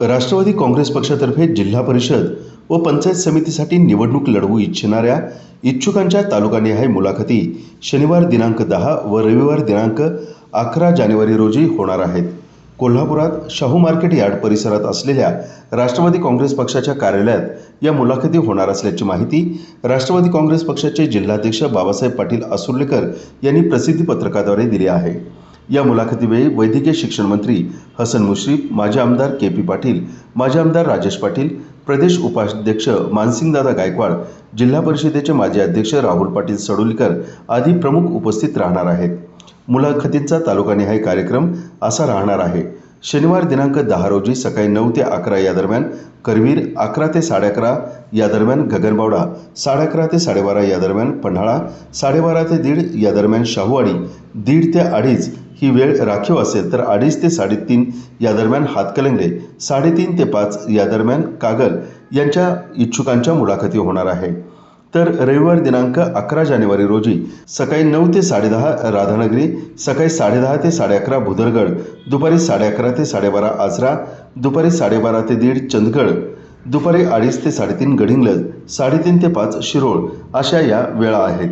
राष्ट्रवादी काँग्रेस पक्षातर्फे जिल्हा परिषद व पंचायत समितीसाठी निवडणूक लढवू इच्छिणाऱ्या इच्छुकांच्या तालुकानिहाय मुलाखती शनिवार दिनांक दहा व रविवार दिनांक अकरा जानेवारी रोजी होणार आहेत. कोल्हापुरात शाहू मार्केट यार्ड परिसरात असलेल्या राष्ट्रवादी काँग्रेस पक्षाच्या कार्यालयात या मुलाखती होणार असल्याची माहिती राष्ट्रवादी काँग्रेस पक्षाचे जिल्हाध्यक्ष बाबासाहेब पाटील असुर्लेकर यांनी प्रसिद्धी पत्रकाद्वारे दिली आहे. या मुलाखतीवेळी वैद्यकीय शिक्षण मंत्री हसन मुश्रीफ माजी आमदार के पी पाटील माजी आमदार राजेश पाटील प्रदेश उपाध्यक्ष मानसिंगदादा गायकवाड जिल्हा परिषदेचे माजी अध्यक्ष राहुल पाटील सडोलीकर आदी प्रमुख उपस्थित राहणार आहेत. मुलाखतींचा तालुकानिहाय कार्यक्रम असा राहणार आहे. शनिवार दिनांक दहा रोजी सकाळी नऊ ते अकरा या दरम्यान करवीर अकरा ते साडे अकरा या दरम्यान गगनबावडा साडे अकरा ते साडेबारा या दरम्यान पन्हाळा साडेबारा ते दीड या दरम्यान शाहूवाडी दीड ते अडीच ही वेळ राखीव असेल तर अडीच ते साडेतीन या दरम्यान हातकलंगले साडेतीन ते पाच या दरम्यान कागल यांच्या इच्छुकांच्या मुलाखती होणार आहे. तर रविवार दिनांक अकरा जानेवारी रोजी सकाळी नऊ ते साडेदहा राधानगरी सकाळी साडेदहा ते साडे अकरा भुदरगड दुपारी साडे अकरा ते साडेबारा आजरा दुपारी साडेबारा ते दीड चंदगड दुपारी अडीच ते साडेतीन गडिंगलज साडेतीन ते पाच शिरोळ अशा या वेळा आहेत.